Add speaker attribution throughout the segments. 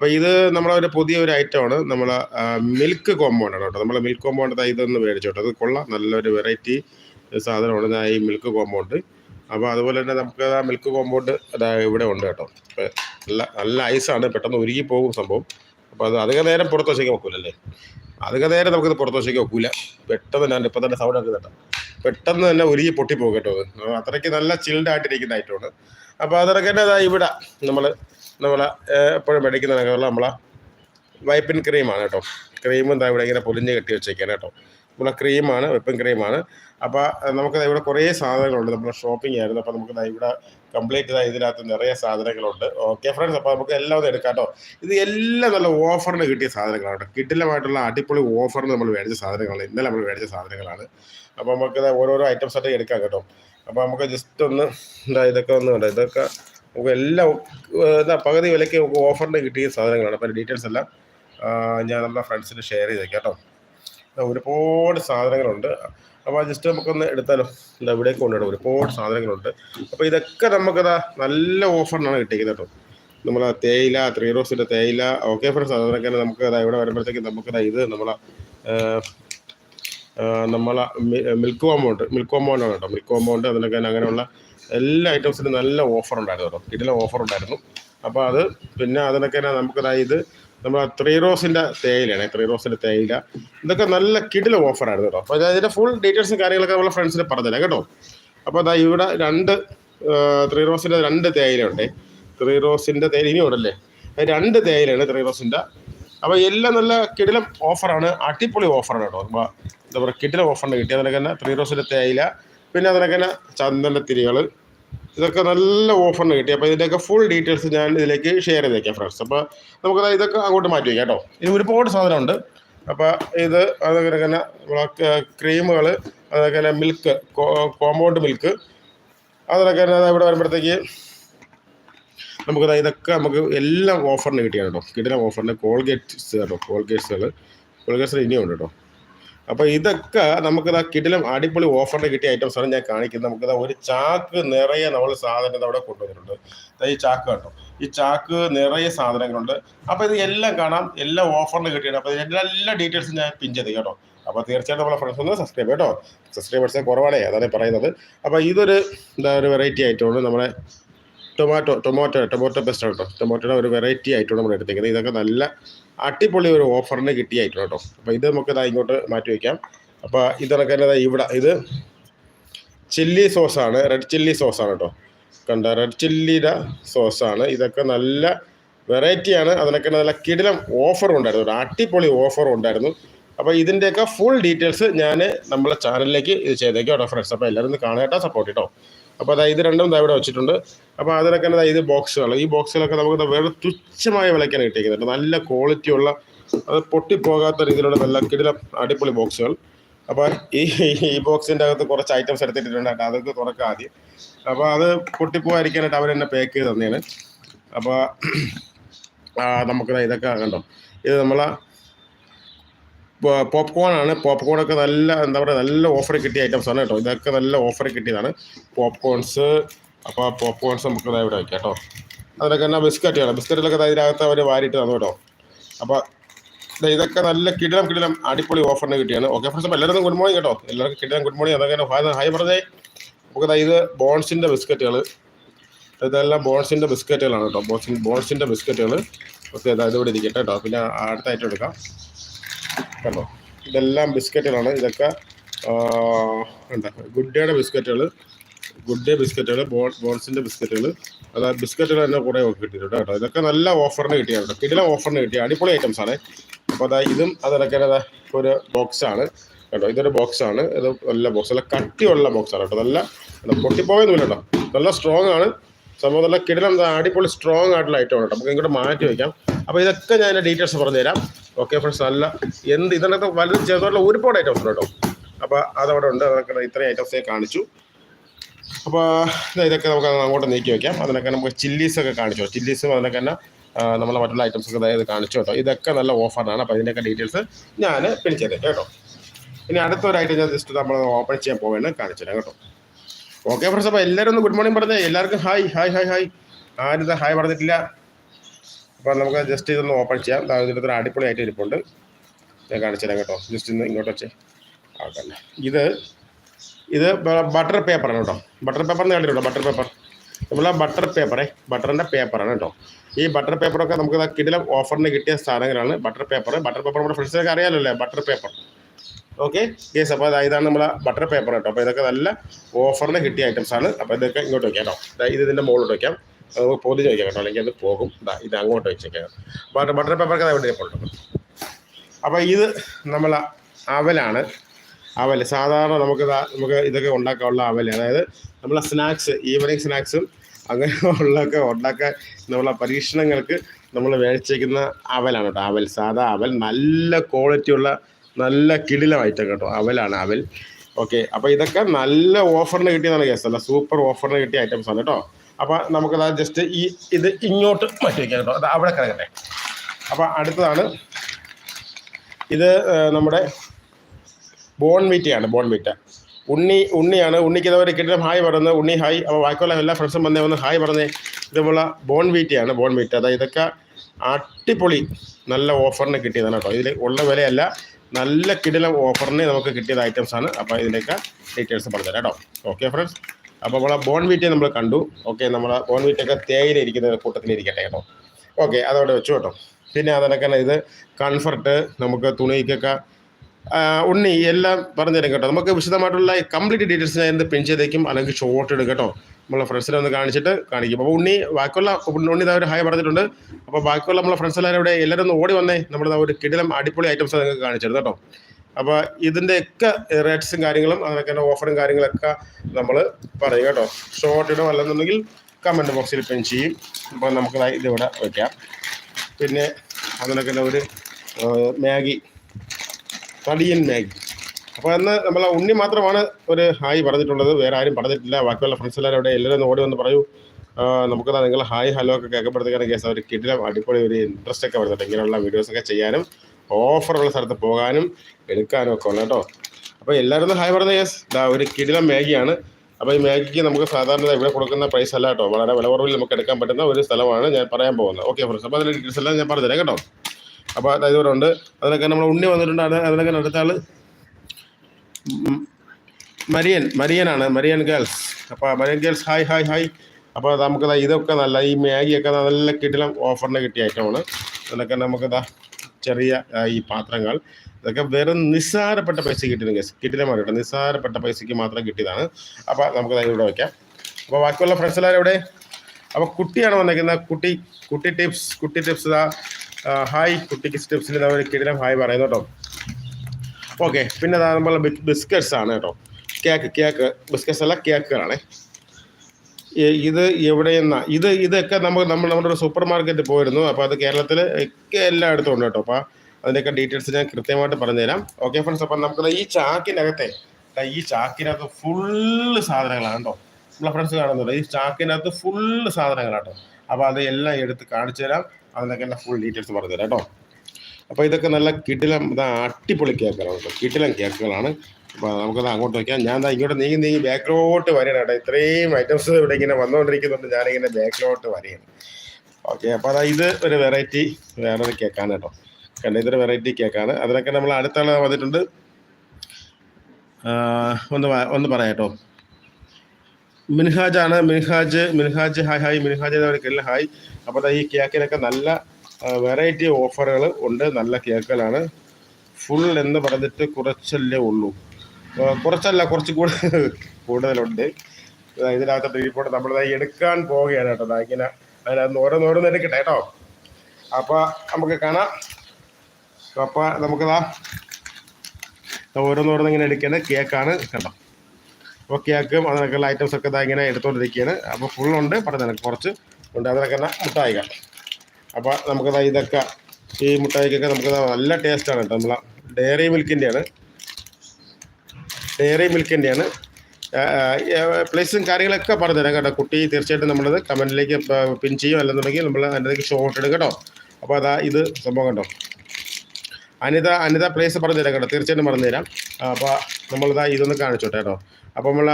Speaker 1: അപ്പോൾ ഇത് നമ്മളെ ഒരു പുതിയ ഒരു ഐറ്റമാണ് നമ്മളെ മിൽക്ക് കോമ്പൗണ്ട് കേട്ടോ. നമ്മളെ മിൽക്ക് കോമ്പൗണ്ട് ഇതൊന്ന് മേടിച്ചോട്ടോ അത് കൊള്ളാം. നല്ലൊരു വെറൈറ്റി സാധനമാണ് ഈ മിൽക്ക് കോമ്പൗണ്ട് അപ്പോൾ അതുപോലെ തന്നെ നമുക്ക് ആ മിൽക്ക് കോമ്പൗണ്ട് ഇവിടെ ഉണ്ട് കേട്ടോ. നല്ല നല്ല ഐസാണ് പെട്ടെന്ന് ഉരുകി പോകും സംഭവം. അപ്പോൾ അത് അധിക നേരം പുറത്ത് വശേക്ക് വെക്കൂലല്ലേ? അധിക നേരം നമുക്കിത് പുറത്ത് വശേക്ക് വെക്കൂല. പെട്ടെന്ന് ഞാൻ ഇപ്പം തന്നെ സൗണ്ട് ഒക്കെ കേട്ടോ. പെട്ടെന്ന് തന്നെ ഉരുകി പൊട്ടിപ്പോകും കേട്ടോ അത്. അത്രയ്ക്ക് നല്ല ചിൽഡ് ആയിട്ടിരിക്കുന്ന ഐറ്റമാണ് അപ്പോൾ അതൊക്കെ തന്നെ ഇവിടെ നമ്മൾ നമ്മളെ ഏഹ്, എപ്പോഴും മേടിക്കുന്ന കണക്കുള്ള നമ്മളെ വൈപ്പിൻ ക്രീമാണ് കേട്ടോ. ക്രീമും താ ഇവിടെ ഇങ്ങനെ പൊലിഞ്ഞ് കെട്ടി വെച്ചേക്കാണ് കേട്ടോ. നമ്മളെ ക്രീമാണ് വെപ്പിൻ ക്രീമാണ്. അപ്പോൾ നമുക്ക് ഇവിടെ കുറേ സാധനങ്ങളുണ്ട്. നമ്മുടെ ഷോപ്പിംഗ് ആയിരുന്നു. അപ്പോൾ നമുക്ക് ഇവിടെ കംപ്ലീറ്റ് ഇതാ ഇതിനകത്ത് നിറയെ സാധനങ്ങളുണ്ട്. Okay friends. അപ്പോൾ നമുക്ക് എല്ലാം ഒന്ന് എടുക്കാം കേട്ടോ. ഇത് എല്ലാം നല്ല ഓഫറിന് കിട്ടിയ സാധനങ്ങളാണ് കേട്ടോ. കിട്ടില്ലമായിട്ടുള്ള അടിപൊളി ഓഫറിന് നമ്മൾ മേടിച്ച സാധനങ്ങളാണ്. ഇന്നലെ നമ്മൾ മേടിച്ച സാധനങ്ങളാണ്. അപ്പോൾ നമുക്ക് ഓരോരോ ഐറ്റംസ് ആയിട്ട് എടുക്കാം കേട്ടോ. അപ്പോൾ നമുക്ക് ജസ്റ്റ് ഒന്ന് എന്താ ഇതൊക്കെ ഒന്ന് ഇതൊക്കെ നമുക്ക് എല്ലാം എന്താ പകുതി വിലയ്ക്ക് നമുക്ക് ഓഫറിന് കിട്ടിയ സാധനങ്ങളാണ്. അപ്പോൾ ഡീറ്റെയിൽസ് എല്ലാം ഞാൻ നമ്മുടെ ഫ്രണ്ട്സിന് ഷെയർ ചെയ്തേക്കാം കേട്ടോ. ഒരുപാട് സാധനങ്ങളുണ്ട്. അപ്പോൾ ജസ്റ്റ് നമുക്കൊന്ന് എടുത്താലോ? എന്താ ഇവിടേക്ക് കൊണ്ടുവരണം. ഒരുപാട് സാധനങ്ങളുണ്ട്. അപ്പോൾ ഇതൊക്കെ നമുക്കതാ നല്ല ഓഫറിനാണ് കിട്ടിയിരിക്കുന്നത് കേട്ടോ. നമ്മളെ തേയില ത്രീ റോസിന്റെ തേയില ഓക്കെ ഫ്രണ്ട്സ് അതൊക്കെ നമുക്ക് അതാ ഇവിടെ വരുമ്പോഴത്തേക്ക് നമുക്കതാ ഇത് നമ്മളെ നമ്മളെ മിൽക്ക് കോമ്പൗണ്ട് മിൽക്ക് കോമ്പൗണ്ട് ആണ് കേട്ടോ. മിൽക്ക് കോമ്പൗണ്ട് അതിനൊക്കെ അങ്ങനെയുള്ള എല്ലാ ഐറ്റംസിനും നല്ല ഓഫർ ഉണ്ടായിരുന്നു കേട്ടോ. ഇതിലെ ഓഫർ ഉണ്ടായിരുന്നു. അപ്പോൾ അത് പിന്നെ അതിനൊക്കെ നമുക്കതാ ഇത് നമ്മൾ ത്രീ റോസിന്റെ തേയിലയാണ്. ത്രീ റോസിന്റെ തേയില. ഇതൊക്കെ നല്ല കിടില ഓഫറായിരുന്നു കേട്ടോ. അപ്പോൾ അതിന്റെ ഫുൾ ഡീറ്റെയിൽസും കാര്യങ്ങളൊക്കെ നമ്മളെ ഫ്രണ്ട്സിന് പറഞ്ഞുതരാം കേട്ടോ. അപ്പോൾ അതാ ഇവിടെ രണ്ട് ത്രീ റോസിന്റെ രണ്ട് തേയിലയുണ്ട്. ത്രീ റോസിന്റെ തേയില ഇനി ഉണ്ടല്ലേ രണ്ട് തേയിലയാണ് ത്രീ റോസിന്റെ അപ്പോൾ എല്ലാം നല്ല കിടിലം ഓഫറാണ് അടിപൊളി ഓഫറാണ് കേട്ടോ. അപ്പോൾ എന്താ പറയുക കിടിലം ഓഫറിന് കിട്ടിയ അതിനൊക്കെ തന്നെ ത്രീ റോസിന്റെ തേയില പിന്നെ അതിനൊക്കെ തന്നെ ചന്ദന തിരികൾ. ഇതൊക്കെ നല്ല ഓഫറിന് കിട്ടി. അപ്പോൾ ഇതിന്റെയൊക്കെ ഫുൾ ഡീറ്റെയിൽസ് ഞാൻ ഇതിലേക്ക് ഷെയർ ചെയ്തേക്കാം ഫ്രണ്ട്സ് അപ്പോൾ നമുക്ക് ഇതൊക്കെ അങ്ങോട്ട് മാറ്റി വയ്ക്കാം കേട്ടോ. ഇത് ഒരുപാട് സാധനമുണ്ട്. അപ്പോൾ ഇത് അതൊക്കെ തന്നെ ക്രീമുകൾ അതൊക്കെ തന്നെ മിൽക്ക് കോമ്പൗണ്ട് മിൽക്ക് അതൊക്കെ തന്നെ ഇവിടെ വരുമ്പോഴത്തേക്ക് നമുക്ക് ഇതൊക്കെ നമുക്ക് എല്ലാം ഓഫറിന് കിട്ടിയാണ് കേട്ടോ. കിട്ടുന്ന ഓഫറിന് കോൾഗേറ്റ്സ് കേട്ടോ. കോൾഗേറ്റ്സുകൾ കോൾഗേറ്റ്സിൽ ഇനിയും ഉണ്ട് കേട്ടോ. അപ്പോൾ ഇതൊക്കെ നമുക്ക് ദാ കിടിലം അടിപൊളി ഓഫറിന് കിട്ടിയ ഐറ്റംസ് ആണ് ഞാൻ കാണിക്കുന്നത്. നമുക്ക് ദാ ഒരു ചാക്ക് നിറയെ നമ്മൾ സാധനം അവിടെ കൊണ്ടുവന്നിട്ടുണ്ട്. ഈ ചാക്ക് കേട്ടോ ഈ ചാക്ക് നിറയെ സാധനങ്ങളുണ്ട്. അപ്പോൾ ഇത് എല്ലാം കാണാം. എല്ലാം ഓഫറിന് കിട്ടിയാണ് അപ്പോൾ ഇതിന്റെ എല്ലാ ഡീറ്റെയിൽസും ഞാൻ പിൻ ചെയ്ത് കേട്ടോ. അപ്പോൾ തീർച്ചയായിട്ടും നമ്മളെ ഫ്രണ്ട്സ് ഒന്ന് സബ്സ്ക്രൈബ് കേട്ടോ. സബ്സ്ക്രൈബേഴ്സ് കുറവാണേ അതാണ് പറയുന്നത്. അപ്പോൾ ഇതൊരു എന്താ ഒരു വെറൈറ്റി ആയിട്ടാണ് നമ്മുടെ ടൊമാറ്റോ ടൊമാറ്റോ ടൊമാറ്റോ ബെസ്റ്റ് ആണ് കേട്ടോ. ടൊമാറ്റോയുടെ ഒരു വെറൈറ്റി ആയിട്ടാണ് നമ്മൾ എടുത്തേക്കുന്നത്. ഇതൊക്കെ നല്ല അടിപൊളി ഒരു ഓഫറിന് കിട്ടിയായിട്ടോ കേട്ടോ. അപ്പോൾ ഇത് നമുക്ക് ഇതാ ഇങ്ങോട്ട് മാറ്റി വയ്ക്കാം അപ്പോൾ ഇതൊക്കെ തന്നെ ഇവിടെ ഇത് ചില്ലി സോസാണ് റെഡ് ചില്ലി സോസാണ് കേട്ടോ. കണ്ട റെഡ് ചില്ലിയുടെ സോസാണ്. ഇതൊക്കെ നല്ല വെറൈറ്റിയാണ് അതിനൊക്കെ നല്ല കിടിലം ഓഫറും ഉണ്ടായിരുന്നു ഒരു അടിപൊളി ഓഫറും ഉണ്ടായിരുന്നു. അപ്പോൾ ഇതിന്റെയൊക്കെ ഫുൾ ഡീറ്റെയിൽസ് ഞാൻ നമ്മളെ ചാനലിലേക്ക് ഇത് ചെയ്തേക്കാം കേട്ടോ ഫ്രണ്ട്സ് അപ്പോൾ എല്ലാവരും ഒന്ന് കാണാട്ടോ സപ്പോർട്ട് കേട്ടോ അപ്പോൾ അതായത് ഇത് രണ്ടും ഇവിടെ വെച്ചിട്ടുണ്ട്. അപ്പോൾ അതിലൊക്കെ തന്നെ ഇത് ബോക്സുകൾ ഈ ബോക്സുകളൊക്കെ നമുക്ക് വേറെ തുച്ഛമായ വിലയ്ക്കാണ് കിട്ടിയിരിക്കുന്നത്. നല്ല ക്വാളിറ്റിയുള്ള അത് പൊട്ടിപ്പോകാത്ത രീതിയിലുള്ള നല്ല കിടില അടിപൊളി ബോക്സുകൾ അപ്പോൾ ഈ ഈ ബോക്സിന്റെ അകത്ത് കുറച്ച് ഐറ്റംസ് എടുത്തിട്ടുണ്ട് അതൊക്കെ തുറക്കാം ആദ്യം. അപ്പോൾ അത് പൊട്ടിപ്പോകാതിരിക്കാനായിട്ട് അവർ തന്നെ പാക്ക് ചെയ്ത് തന്നെയാണ് അപ്പോൾ നമുക്ക് ഇതൊക്കെ കണ്ടോ? ഇത് നമ്മളെ പോപ്കോൺ ആണ്. പോപ്കോൺ ഒക്കെ നല്ല എന്താ പറയുക നല്ല ഓഫർ കിട്ടിയ ഐറ്റംസ് ആണ് കേട്ടോ. ഇതൊക്കെ നല്ല ഓഫർ കിട്ടിയതാണ്. പോപ്കോൺസ് അപ്പോൾ പോപ്കോൺസ് നമുക്ക് ഇവിടെ വയ്ക്കാം കേട്ടോ. അതിലൊക്കെ തന്നെ ബിസ്ക്കറ്റുകൾ ബിസ്ക്കറ്റിലൊക്കെ അതിനകത്ത് അവർ വാരിയിട്ട് തന്നു കേട്ടോ. അപ്പോൾ ഇതൊക്കെ നല്ല കിടിലം കിടിലം അടിപൊളി ഓഫറിന് കിട്ടിയാണ്. ഓക്കെ ഫ്രണ്ട്സ് അപ്പോൾ എല്ലാവർക്കും ഗുഡ് മോർണിംഗ് കേട്ടോ. എല്ലാവർക്കും കിടിലം ഗുഡ് മോർണിംഗ് അതൊക്കെ ഹായ് പറഞ്ഞേ നമുക്ക് ഇത് ബോൺസിന്റെ ബിസ്ക്കറ്റുകൾ ഇതെല്ലാം ബോൺസിന്റെ ബിസ്ക്കറ്റുകളാണ് കേട്ടോ. ബോൺസിൻ ബോൺസിന്റെ ബിസ്ക്കറ്റുകൾ ഓക്കെ അതായത് ഇവിടെ ഇരിക്കട്ടെ കേട്ടോ. പിന്നെ അടുത്തായിട്ട് എടുക്കാം. കണ്ടോ? ഇതെല്ലാം ബിസ്ക്കറ്റുകളാണ്. ഇതൊക്കെ എന്താ ഗുഡ് ഡേയുടെ ബിസ്ക്കറ്റുകൾ ഗുഡ് ഡേ ബിസ്ക്കറ്റുകൾ ബോൺ ബോൺസിന്റെ ബിസ്ക്കറ്റുകൾ അത് ആ ബിസ്ക്കറ്റുകൾ തന്നെ കുറേ കിട്ടിയിട്ടുണ്ട് കേട്ടോ. ഇതൊക്കെ നല്ല ഓഫറിന് കിട്ടിയാണ് കേട്ടോ. കിടില ഓഫറിന് കിട്ടിയ. അടിപൊളി ഐറ്റംസ് ആണ്. അപ്പോൾ അതാ ഇതും അതൊക്കെ അതാ ഒരു ബോക്സാണ് കേട്ടോ. ഇതൊരു ബോക്സാണ് ഇത് നല്ല ബോക്സ് നല്ല കട്ടിയുള്ള ബോക്സാണ് കേട്ടോ. നല്ല പൊട്ടിപ്പോയൊന്നുമില്ല കേട്ടോ. നല്ല സ്ട്രോങ് ആണ്. സംഭവം നല്ല കിടിലം അടിപൊളി സ്ട്രോങ് ആയിട്ടുള്ള ഐറ്റം കേട്ടോ. നമുക്ക് ഇങ്ങോട്ട് മാറ്റി വയ്ക്കാം അപ്പോൾ ഇതൊക്കെ ഞാൻ ഡീറ്റെയിൽസ് പറഞ്ഞുതരാം. ഓക്കെ ഫ്രണ്ട്സ് നല്ല എന്ത് ഇതിനകത്ത് വലുത് ചേർന്നുള്ള ഒരുപാട് ഐറ്റംസ് ഉണ്ട് കേട്ടോ. അപ്പോൾ അതവിടെ ഉണ്ട്. അതൊക്കെ ഇത്രയും ഐറ്റംസേ കാണിച്ചു. അപ്പോൾ ഇതൊക്കെ നമുക്ക് അങ്ങോട്ട് നീക്കി വയ്ക്കാം അതിനൊക്കെ നമുക്ക് ചില്ലീസൊക്കെ കാണിച്ചു. ചില്ലീസും അതിനൊക്കെ തന്നെ നമ്മൾ മറ്റുള്ള ഐറ്റംസ് ഒക്കെ അതായത് കാണിച്ചു കേട്ടോ. ഇതൊക്കെ നല്ല ഓഫറാണ് അപ്പോൾ ഇതിന്റെയൊക്കെ ഡീറ്റെയിൽസ് ഞാൻ പിടിച്ചത് കേട്ടോ. ഇനി അടുത്തൊരായിട്ട് ഞാൻ ജസ്റ്റ് നമ്മൾ ഓപ്പൺ ചെയ്യാൻ പോകുന്നത് കാണിച്ചു തരാം കേട്ടോ. ഓക്കെ ഫ്രണ്ട്സ് അപ്പോൾ എല്ലാവരും ഒന്ന് ഗുഡ് മോർണിംഗ് പറഞ്ഞേ. എല്ലാവർക്കും ഹായ് ഹായ് ഹായ് ഹായ് ആരും ഹായ് പറഞ്ഞിട്ടില്ല. അപ്പോൾ നമുക്ക് ജസ്റ്റ് ഇതൊന്ന് ഓപ്പൺ ചെയ്യാം. ഇതിന്റെ ഒരു അടിപൊളിയായിട്ട് ഇരിപ്പുണ്ട്. ഞാൻ കാണിച്ചു തരാം കേട്ടോ. ജസ്റ്റ് ഇന്ന് ഇങ്ങോട്ട് വെച്ചേ ആക്കല്ലേ ഇത് ഇത് ബട്ടർ പേപ്പറാണ് കേട്ടോ. ബട്ടർ പേപ്പർ എന്ന് കണ്ടിട്ടുണ്ടോ? ബട്ടർ പേപ്പർ നമ്മളെ ബട്ടർ പേപ്പറേ ബട്ടറിന്റെ പേപ്പറാണ് കേട്ടോ. ഈ ബട്ടർ പേപ്പറൊക്കെ നമുക്ക് കിടിലെ ഓഫറിന് കിട്ടിയ സാധനങ്ങളാണ്. ബട്ടർ പേപ്പർ ബട്ടർ പേപ്പർ നമ്മുടെ ഫ്രണ്ട്സിനൊക്കെ അറിയാമല്ലോ ബട്ടർ പേപ്പർ ഓക്കെ യെസ് അപ്പോൾ ഇതാണ് നമ്മളെ ബട്ടർ പേപ്പർ കേട്ടോ. അപ്പോൾ ഇതൊക്കെ നല്ല ഓഫറിന് കിട്ടിയ ഐറ്റംസ് ആണ്. അപ്പോൾ ഇതൊക്കെ ഇങ്ങോട്ട് വയ്ക്കാം കേട്ടോ. ഇത് ഇതിന്റെ മുകളിലോട്ട് വയ്ക്കാം അത് നമുക്ക് പൊതിഞ്ഞ് വയ്ക്കാം കേട്ടോ അല്ലെങ്കിൽ അത് പോകും. ഇതാ ഇത് അങ്ങോട്ട് വെച്ചേക്കാം ബട്ടർ ബട്ടർ പേപ്പറൊക്കെ അത് ഇവിടെ ഇരിപ്പുണ്ട് അപ്പോൾ ഇത് നമ്മൾ അവലാണ്. അവൽ സാധാരണ നമുക്ക് നമുക്ക് ഇതൊക്കെ ഉണ്ടാക്കാനുള്ള അവൽ അതായത് നമ്മളെ സ്നാക്സ് ഈവനിങ് സ്നാക്സും അങ്ങനെയുള്ളതൊക്കെ ഉണ്ടാക്കാൻ നമ്മളെ പരീക്ഷണങ്ങൾക്ക് നമ്മൾ മേടിച്ചേക്കുന്ന അവലാണ് കേട്ടോ. അവൽ സാധാ അവൽ. നല്ല ക്വാളിറ്റിയുള്ള നല്ല കിടിലം ഐറ്റം കേട്ടോ. അവലാണ് അവൽ. ഓക്കെ അപ്പോൾ ഇതൊക്കെ നല്ല ഓഫറിന് കിട്ടിയതാണ് കേസ് അല്ല സൂപ്പർ ഓഫറിന് കിട്ടിയ ഐറ്റംസ് ആണ് കേട്ടോ. അപ്പോൾ നമുക്കത് ജസ്റ്റ് ഈ ഇത് ഇങ്ങോട്ട് മാറ്റി വയ്ക്കാം കേട്ടോ അത് അവിടെ കിടക്കട്ടെ. അപ്പോൾ അടുത്തതാണ് ഇത് നമ്മുടെ ബോൺ മീറ്റയാണ് ബോൺ മീറ്റ ഉണ്ണി ഉണ്ണിയാണ് ഉണ്ണിക്ക് ഇതവരെ കിട്ടുന്ന ഹായ് പറയുന്നത് ഉണ്ണി ഹായ് അപ്പോൾ ബാക്കിയുള്ള എല്ലാ ഫ്രണ്ട്സും വന്നേ വന്ന് ഹായ് പറഞ്ഞേ. ഇതുപോലെ ബോൺ മീറ്റയാണ് ബോൺ മീറ്റ അതായത് ഇതൊക്കെ അടിപൊളി നല്ല ഓഫറിന് കിട്ടിയതാണ് കേട്ടോ. ഇതിൽ ഉള്ള വിലയല്ല നല്ല കിടിലം ഓഫറിന് നമുക്ക് കിട്ടിയത് ഐറ്റംസ് ആണ്. അപ്പോൾ ഇതിന്റെയൊക്കെ ഡീറ്റെയിൽസ് പറഞ്ഞുതരാം കേട്ടോ. ഓക്കെ ഫ്രണ്ട്സ് അപ്പോൾ നമ്മളെ ബോൺ വീറ്റെ നമ്മൾ കണ്ടു. ഓക്കെ നമ്മളെ ബോൺ വീറ്റൊക്കെ തേയില ഇരിക്കുന്ന കൂട്ടത്തിൽ ഇരിക്കട്ടെ കേട്ടോ. ഓക്കെ അതവിടെ വെച്ചു കേട്ടോ. പിന്നെ അതിനൊക്കെ ഇത് കംഫർട്ട് നമുക്ക് തുണിക്കൊക്കെ ഉണ്ണി എല്ലാം പറഞ്ഞുതരും കേട്ടോ. നമുക്ക് വിശദമായിട്ടുള്ള കംപ്ലീറ്റ് ഡീറ്റെയിൽസ് ഞാൻ എന്ത് പിൻ ചെയ്തേക്കും അല്ലെങ്കിൽ ഷോർട്ട് ഇടും കേട്ടോ. നമ്മളെ ഫ്രണ്ട്സിനെ ഒന്ന് കാണിച്ചിട്ട് കാണിക്കും. അപ്പോൾ ഉണ്ണി ബാക്കിയുള്ള ഉണ്ണി ഇതാ ഒരു ഹായ് പറഞ്ഞിട്ടുണ്ട്. അപ്പോൾ ബാക്കിയുള്ള നമ്മളെ ഫ്രണ്ട്സ് എല്ലാവരും ഇവിടെ എല്ലാവരും ഒന്ന് ഓടി വന്നേ. നമ്മുടെ ഒരു കിടിലം അടിപൊളി ഐറ്റംസ് നിങ്ങൾക്ക് കാണിച്ചിരുന്നു കേട്ടോ. അപ്പോൾ ഇതിന്റെയൊക്കെ റേറ്റ്സും കാര്യങ്ങളും അതിനൊക്കെ ഓഫറും കാര്യങ്ങളൊക്കെ നമ്മൾ പറയും കേട്ടോ. ഷോർട്ട് ഇടും അല്ലെന്നുണ്ടെങ്കിൽ കമന്റ് ബോക്സിൽ പിൻ ചെയ്യും. അപ്പോൾ നമുക്ക് ഇതിവിടെ വയ്ക്കാം പിന്നെ അതിനൊക്കെ ഒരു മാഗി തടിയൻ മാഗി. അപ്പോൾ അന്ന് നമ്മൾ ഉണ്ണി മാത്രമാണ് ഒരു ഹായ് പറഞ്ഞിട്ടുള്ളത്. വേറെ ആരും പറഞ്ഞിട്ടില്ല. ബാക്കിയുള്ള ഫ്രണ്ട്സ് എല്ലാവരും അവിടെ എല്ലാവരും ഓടി വന്ന് പറയൂ. നമുക്കതാ നിങ്ങൾ ഹായ് ഹലോ ഒക്കെ കേൾക്കപ്പെടുത്തേക്കാണ് കേസ് അവർ കിട്ടിലും അടിപൊളി ഒരു ഇൻട്രസ്റ്റ് ഒക്കെ വരുന്നുണ്ട്. ഇങ്ങനെയുള്ള വീഡിയോസൊക്കെ ചെയ്യാനും. ഓഫറുള്ള സ്ഥലത്ത് പോകാനും എടുക്കാനും ഒക്കെ ഉള്ളത് കേട്ടോ. അപ്പോൾ എല്ലാവരും ഒന്ന് ഹായ് പറഞ്ഞ യെസ് ഇതാ ഒരു കിടിലം മാഗിയാണ്. അപ്പോൾ ഈ മാഗിക്ക് നമുക്ക് സാധാരണ ഇവിടെ കൊടുക്കുന്ന പ്രൈസ് അല്ല കേട്ടോ. വളരെ വില കുറവിൽ നമുക്ക് എടുക്കാൻ പറ്റുന്ന ഒരു സ്ഥലമാണ് ഞാൻ പറയാൻ പോകുന്നത്. ഓക്കെ ഫ്രണ്ട്സ് അപ്പോൾ അതിന്റെ ഡീറ്റെയിൽസ് എല്ലാം ഞാൻ പറഞ്ഞുതരാം കേട്ടോ. അപ്പോൾ ഇവിടെ ഉണ്ട്. അതിനൊക്കെ നമ്മൾ ഉണ്ണി വന്നിട്ടുണ്ട് അത് അതിനൊക്കെ അടുത്ത മരിയൻ. മരിയനാണ്. Marian girls. അപ്പോൾ Marian girls hi hi hi അപ്പോൾ നമുക്ക് ഇതൊക്കെ നല്ല ഈ മാഗിയൊക്കെ നല്ല കിട്ടിലും ഓഫറിന് കിട്ടിയ ഐറ്റമാണ് അതിനൊക്കെ നമുക്ക് ദാ ചെറിയ ഈ പാത്രങ്ങൾ. ഇതൊക്കെ വെറും നിസ്സാരപ്പെട്ട പൈസ കിട്ടിയത് ഗസ് മാറി കേട്ടോ. നിസ്സാരപ്പെട്ട പൈസയ്ക്ക് മാത്രം കിട്ടിയതാണ്. അപ്പോൾ നമുക്ക് അതിൽ ഇവിടെ വയ്ക്കാം അപ്പോൾ ബാക്കിയുള്ള ഫ്രണ്ട്സ് എല്ലാവരും ഇവിടെ അപ്പോൾ കുട്ടിയാണ് വന്നേക്കുന്നത് കുട്ടി കുട്ടി ടിപ്സ് കുട്ടി ടിപ്സ് ഇതാ. ഹായ് കുട്ടിക്ക് ടിപ്സിൽ നമ്മൾ കിടിലം ഹായ് പറയുന്നു കേട്ടോ. ഓക്കെ പിന്നെ നമ്മൾ ബിസ്ക്കറ്റ്സ് ആണ് കേട്ടോ. കേക്ക് കേക്ക് ബിസ്ക്കറ്റ്സ് അല്ല കേക്കുകളാണ് ഇത് എവിടെ നിന്നാ ഇത് ഇതൊക്കെ നമുക്ക് നമ്മൾ നമ്മുടെ ഒരു സൂപ്പർ മാർക്കറ്റിൽ പോയിരുന്നു. അപ്പോൾ അത് കേരളത്തിൽ എല്ലായിടത്തും ഉണ്ട് കേട്ടോ. അപ്പോൾ അതിന്റെയൊക്കെ ഡീറ്റെയിൽസ് ഞാൻ കൃത്യമായിട്ട് പറഞ്ഞുതരാം. ഓക്കെ ഫ്രണ്ട്സ് അപ്പം നമുക്ക് ഈ ചാക്കിനകത്തെ ഈ ചാക്കിനകത്ത് ഫുള്ള് സാധനങ്ങളാണ് കേട്ടോ. നമ്മളെ ഫ്രണ്ട്സ് കാണുന്നുണ്ട്. ഈ ചാക്കിനകത്ത് ഫുള്ള് സാധനങ്ങളാണ് കേട്ടോ. അപ്പോൾ അത് എല്ലാം എടുത്ത് കാണിച്ചു തരാം. അതിനൊക്കെ എല്ലാം ഫുൾ ഡീറ്റെയിൽസ് പറഞ്ഞു തരാം കേട്ടോ. അപ്പോൾ ഇതൊക്കെ നല്ല കിടിലം അടിപൊളി കേക്കുകളാണ് കേട്ടോ. കിടിലം കേക്കുകളാണ്. അപ്പോൾ നമുക്കത് അങ്ങോട്ട് വയ്ക്കാം ഞാൻ ഇങ്ങോട്ട് നീങ്ങി നീങ്ങി ബാക്കിലോട്ട് കേട്ടോ. ഇത്രയും ഐറ്റംസ് ഇവിടെ ഇങ്ങനെ വന്നുകൊണ്ടിരിക്കുന്നുണ്ട്. ഞാനിങ്ങനെ ബാക്കിലോട്ട് വരയണം ഓക്കെ അപ്പോൾ അതാ ഇത് ഒരു വെറൈറ്റി വേറൊരു കേക്കാണ് കേട്ടോ. കണ്ട? ഇതൊരു വെറൈറ്റി കേക്കാണ് അതിനൊക്കെ നമ്മൾ അടുത്താളെ വന്നിട്ടുണ്ട്. ഒന്ന് ഒന്ന് പറയാം കേട്ടോ. മിൻഹാജ് ആണ്. Minhaj Minhaj hi hi. Minhaj എന്നവർക്കെല്ലാം ഹായ്. അപ്പോൾ ഈ കേക്കിനൊക്കെ നല്ല വെറൈറ്റി ഓഫറുകൾ ഉണ്ട്. നല്ല കേക്കുകളാണ് ഫുൾ എന്ന് പറഞ്ഞിട്ട് കുറച്ചല്ലേ ഉള്ളൂ. കുറച്ചല്ല കുറച്ച് കൂടുതൽ കൂടുതലുണ്ട്. ഇതിനകത്ത് ഇപ്പോൾ നമ്മൾ എടുക്കാൻ പോവുകയാണ് കേട്ടോ. ഇങ്ങനെ അതിനകത്ത് ഓരോന്നോരോന്ന് എടുക്കട്ടെ കേട്ടോ. അപ്പോൾ നമുക്ക് കാണാം. അപ്പോൾ നമുക്കതാ ഓരോന്നോരോന്ന് ഇങ്ങനെ എടുക്കുന്നത് കേക്കാണ് കേട്ടോ. അപ്പോൾ കേക്കും അതിനൊക്കെയുള്ള ഐറ്റംസ് ഒക്കെ ഇതാ ഇങ്ങനെ എടുത്തുകൊണ്ടിരിക്കുകയാണ് അപ്പോൾ ഫുള്ളുണ്ട് പറഞ്ഞ കുറച്ച് ഉണ്ട്. അതിനൊക്കെ തന്നെ മുട്ടായികൾ. അപ്പോൾ നമുക്കതാ ഇതൊക്കെ ഈ മുട്ടായിക്കൊക്കെ നമുക്ക് നല്ല ടേസ്റ്റാണ് കേട്ടോ. നമ്മളെ ഡയറി മിൽക്കിന്റെയാണ് ഡയറി മിൽക്കിന്റെയാണ് പ്ലേസും കാര്യങ്ങളൊക്കെ പറഞ്ഞുതരാം കേട്ടോ. കുട്ടി തീർച്ചയായിട്ടും നമ്മളത് കമന്റിലേക്ക് പിൻ ചെയ്യും. അല്ലെന്നുണ്ടെങ്കിൽ നമ്മൾ അതിന്റെക്ക് ഷോട്ട് ഇടും കേട്ടോ. അപ്പോൾ അതാ ഇത് സംഭവം കണ്ടോ? അനിത അനിത പ്ലേസ് പറഞ്ഞുതരാം കേട്ടോ. തീർച്ചയായിട്ടും പറഞ്ഞുതരാം. അപ്പോൾ നമ്മളിതാ ഇതൊന്ന് കാണിച്ചോട്ടെ കേട്ടോ. അപ്പോൾ നമ്മൾ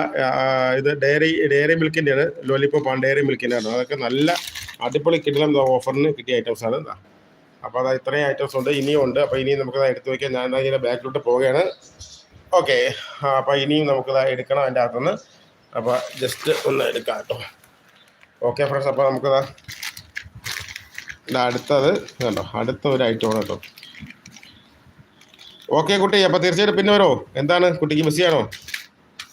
Speaker 1: ഇത് ഡയറി ഡയറി മിൽക്കിന്റെയാണ് ലോലിപ്പോപ്പാണ് ഡെയറി മിൽക്കിന്റെ ആണ് അതൊക്കെ നല്ല അടിപൊളി കിടിലം ഓഫറിന് കിട്ടിയ ഐറ്റംസ് ആണ് ഇതാ. അപ്പോൾ അതാ ഇത്രയും ഐറ്റംസ് ഉണ്ട്. ഇനിയും ഉണ്ട്. അപ്പോൾ ഇനിയും നമുക്കത് എടുത്ത് വയ്ക്കാൻ ഞാൻ ഇങ്ങനെ ബാക്കിലോട്ട് പോവുകയാണ്. ഓക്കെ അപ്പോൾ ഇനിയും നമുക്ക് എടുക്കണം അതിന്റെ അകത്തുനിന്ന്. അപ്പോൾ ജസ്റ്റ് ഒന്ന് എടുക്കാം കേട്ടോ ഓക്കെ ഫ്രണ്ട്സ് അപ്പോൾ നമുക്കതാ അടുത്തത് കണ്ടോ? അടുത്ത ഒരു ഐറ്റമാണ് കേട്ടോ. ഓക്കെ കുട്ടി അപ്പോൾ തീർച്ചയായിട്ടും പിന്നെ വരോ? എന്താണ്? കുട്ടിക്ക് ബിസിയാണോ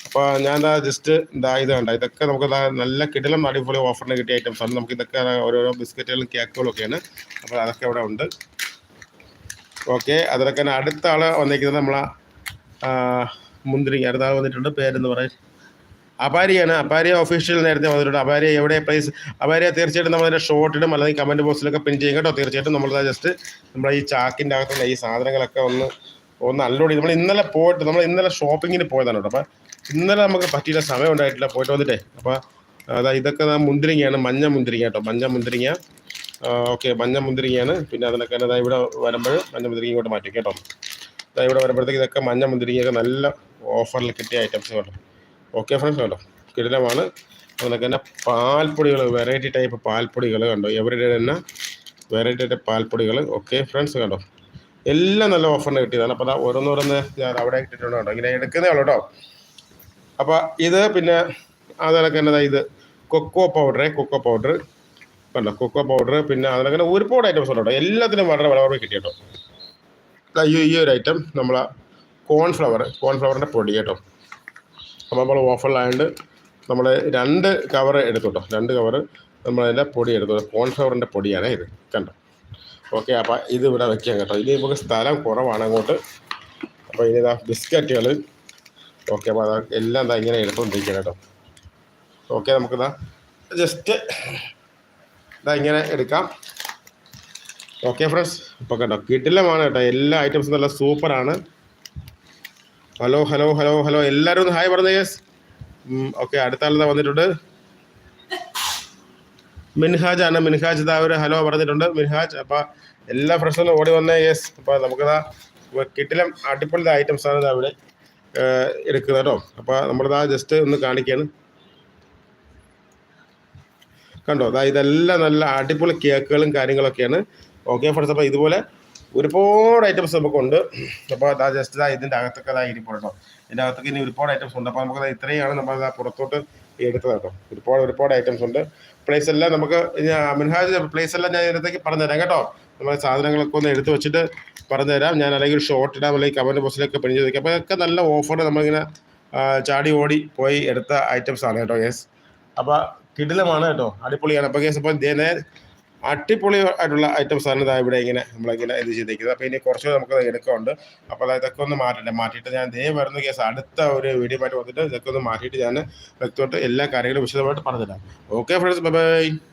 Speaker 1: അപ്പോൾ ഞാൻ എന്താ ജസ്റ്റ് എന്താ ഇത് കണ്ട? ഇതൊക്കെ നമുക്ക് നല്ല കിടിലം അടിപൊളി ഓഫറിന് കിട്ടിയ ഐറ്റംസ് ആണ്. നമുക്ക് ഇതൊക്കെ ഓരോരോ ബിസ്ക്കറ്റുകളും കേക്കുകളും ഒക്കെയാണ് അപ്പോൾ അതൊക്കെ ഇവിടെ ഉണ്ട്. ഓക്കെ അതിലൊക്കെ അടുത്ത ആൾ വന്നിരിക്കുന്നത് നമ്മളെ ആ, മുന്തിരിങ്ങ അടുത്ത വന്നിട്ടുണ്ട്. പേരെന്ന് പറയാൻ അപാരിയാണ്. അപാരിയ ഒഫീഷ്യൽ നേരത്തെ വന്നിട്ടുണ്ട്. അപാരിയ എവിടെ പ്രൈസ് അപാരിയ തീർച്ചയായിട്ടും നമ്മളതിന്റെ ഷോർട്ടിടും അല്ലെങ്കിൽ കമന്റ് ബോക്സിലൊക്കെ പിൻ ചെയ്യും കേട്ടോ. തീർച്ചയായിട്ടും നമ്മൾ ജസ്റ്റ് നമ്മുടെ ഈ ചാക്കിന്റെ അകത്തുള്ള ഈ സാധനങ്ങളൊക്കെ ഒന്ന് ഒന്ന് അല്ലോടി നമ്മൾ ഇന്നലെ പോയിട്ട് നമ്മൾ ഇന്നലെ ഷോപ്പിങ്ങിന് പോയതാണ് കേട്ടോ. അപ്പോൾ ഇന്നലെ നമുക്ക് പറ്റിയില്ല. സമയം ഉണ്ടായിട്ടില്ല. പോയിട്ട് വന്നിട്ടേ. അപ്പോൾ അതായത് ഇതൊക്കെ മുന്തിരിങ്ങയാണ്. മഞ്ഞ മുന്തിരിങ്ങ കേട്ടോ. മഞ്ഞ മുന്തിരിങ്ങ. ഓക്കെ മഞ്ഞ മുന്തിരിങ്ങയാണ്. പിന്നെ അതിനൊക്കെ ഇവിടെ വരുമ്പോൾ മഞ്ഞ മുന്തിരിങ്ങ ഇങ്ങോട്ട് മാറ്റി കേട്ടോ. ഇവിടെ വരുമ്പോഴത്തേക്ക് ഇതൊക്കെ മഞ്ഞ മുന്തിരിങ്ങയൊക്കെ നല്ല ഓഫറിൽ കിട്ടിയ ഐറ്റംസ് കേട്ടോ ഓക്കെ ഫ്രണ്ട്സ് കേട്ടോ കിടിലമാണ്. അതൊക്കെ തന്നെ പാൽപ്പൊടികൾ വെറൈറ്റി ടൈപ്പ് പാൽപ്പൊടികൾ കണ്ടോ? എവരുടെ തന്നെ വെറൈറ്റി ടൈപ്പ് പാൽപ്പൊടികൾ. ഓക്കെ ഫ്രണ്ട്സ് കണ്ടോ? എല്ലാം നല്ല ഓഫറിന് കിട്ടിയതാണ്. അപ്പോൾ അതാ ഓരോന്നോരോന്ന് ഞാൻ അവിടെ ഇട്ടിട്ടുണ്ട് കേട്ടോ ഇങ്ങനെ എടുക്കുന്നേ ഉള്ളൂ കേട്ടോ അപ്പോൾ ഇത് പിന്നെ അതിനൊക്കെ തന്നെ ദാ ഇത് കൊക്കോ പൗഡറേ കൊക്കോ പൗഡർ കണ്ടോ? കൊക്കോ പൗഡർ പിന്നെ അതിനൊക്കെ ഒരുപാട് ഐറ്റംസ് ഉണ്ട് കേട്ടോ എല്ലാത്തിനും വളരെ വളരെ കിട്ടി കേട്ടോ ദാ ഈ ഒരു ഐറ്റം നമ്മൾ കോൺഫ്ലവർ കോൺഫ്ലവറിന്റെ പൊടി കേട്ടോ. അപ്പോൾ നമ്മൾ ഓഫറിലായതുകൊണ്ട് നമ്മൾ രണ്ട് കവർ എടുത്തുകൊട്ടോ രണ്ട് കവർ നമ്മളതിന്റെ പൊടി എടുത്തു. കോൺഫ്ലവറിന്റെ പൊടിയാണ് ഇത്. കണ്ടോ? ഓക്കെ അപ്പോൾ ഇത് ഇവിടെ വെക്കാം കേട്ടോ. ഇനി നമുക്ക് സ്ഥലം കുറവാണ് അങ്ങോട്ട്. അപ്പോൾ ഇനി ഇതാ ബിസ്ക്കറ്റുകൾ ഓക്കെ അപ്പോൾ അതാ എല്ലാം ഇതാ ഇങ്ങനെ എടുത്തുകൊണ്ടിരിക്കുക കേട്ടോ. ഓക്കെ നമുക്കിതാ ജസ്റ്റ് ഇതാ ഇങ്ങനെ എടുക്കാം. ഓക്കെ ഫ്രണ്ട്സ് ഇപ്പോൾ കേട്ടോ കിടിലമാണ് കേട്ടോ. എല്ലാ ഐറ്റംസും നല്ല സൂപ്പറാണ് ഹലോ ഹലോ ഹലോ ഹലോ എല്ലാവരും ഒന്ന് ഹായ് പറഞ്ഞേ യെസ് ഓക്കെ അടുത്ത ആൾ വന്നിട്ടുണ്ട്. മിൻഹാജ് ആണ്. മിൻഹാജ് ഇതാ ഒരു ഹലോ പറഞ്ഞിട്ടുണ്ട്. മിൻഹാജ് അപ്പോൾ എല്ലാ ഫ്രണ്ട്സും ഓടി വന്നേ യെസ് അപ്പോൾ നമുക്കിതാ കിട്ടിലും അടിപൊളി ഐറ്റംസ് ആണ് ഇവിടെ എടുക്കുന്നത് കേട്ടോ. അപ്പോൾ നമ്മളിതാ ജസ്റ്റ് ഒന്ന് കാണിക്കുകയാണ് കണ്ടോ അതാ ഇതെല്ലാം നല്ല അടിപൊളി കേക്കുകളും കാര്യങ്ങളൊക്കെയാണ്. ഓക്കെ ഫ്രണ്ട്സ് അപ്പോൾ ഇതുപോലെ ഒരുപാട് ഐറ്റംസ് നമുക്കുണ്ട്. അപ്പോൾ അതാ ജസ്റ്റ് ഇതാ ഇതിന്റെ അകത്തൊക്കെ ഇതാ ഇരിപ്പോൾ കേട്ടോ ഇതിന്റെ അകത്തൊക്കെ ഇനി ഒരുപാട് ഐറ്റംസ് ഉണ്ട്. അപ്പോൾ നമുക്ക് ഇത്രയാണ് നമ്മൾ അത് പുറത്തോട്ട് എടുത്തത് കേട്ടോ. ഒരുപാട് ഒരുപാട് ഐറ്റംസ് ഉണ്ട്. പ്ലേസ് എല്ലാം നമുക്ക് മിൻഹാജ് പ്ലേസ് എല്ലാം ഞാൻ ഇതിനകത്തേക്ക് പറഞ്ഞുതരാം കേട്ടോ. നമ്മുടെ സാധനങ്ങളൊക്കെ ഒന്ന് എടുത്ത് വെച്ചിട്ട് പറഞ്ഞുതരാം. ഞാൻ അല്ലെങ്കിൽ ഷോർട്ട് ഇടാം അല്ലെങ്കിൽ കമന്റ് ബോക്സിലൊക്കെ പിൻ ചെയ്ത് അപ്പോൾ ഇതൊക്കെ നല്ല ഓഫർ നമ്മളിങ്ങനെ ചാടി ഓടി പോയി എടുത്ത ഐറ്റംസ് ആണ് കേട്ടോ യെസ് അപ്പോൾ കിടിലമാണ് കേട്ടോ. അടിപൊളിയാണ്. അപ്പോൾ കേസ് അപ്പോൾ അടിപൊളി ആയിട്ടുള്ള ഐറ്റംസ് ആണ് ഇതാ ഇവിടെ ഇങ്ങനെ നമ്മളിങ്ങനെ ഇത് ചെയ്തേക്കുന്നത്. അപ്പോൾ ഇനി കുറച്ച് നമുക്ക് എടുക്കുന്നുണ്ട് അപ്പോൾ ഇതൊക്കെ ഒന്ന് മാറ്റണ്ടേ മാറ്റിയിട്ട് ഞാൻ ദേ വരുന്ന കേസ് അടുത്ത ഒരു വീഡിയോ ആയിട്ട് വന്നിട്ട് ഇതൊക്കെ ഒന്ന് മാറ്റിയിട്ട് ഞാൻ വ്യക്തമായിട്ട് എല്ലാ കാര്യങ്ങളും വിശദമായിട്ട് പറഞ്ഞുതരാം. Okay friends bye bye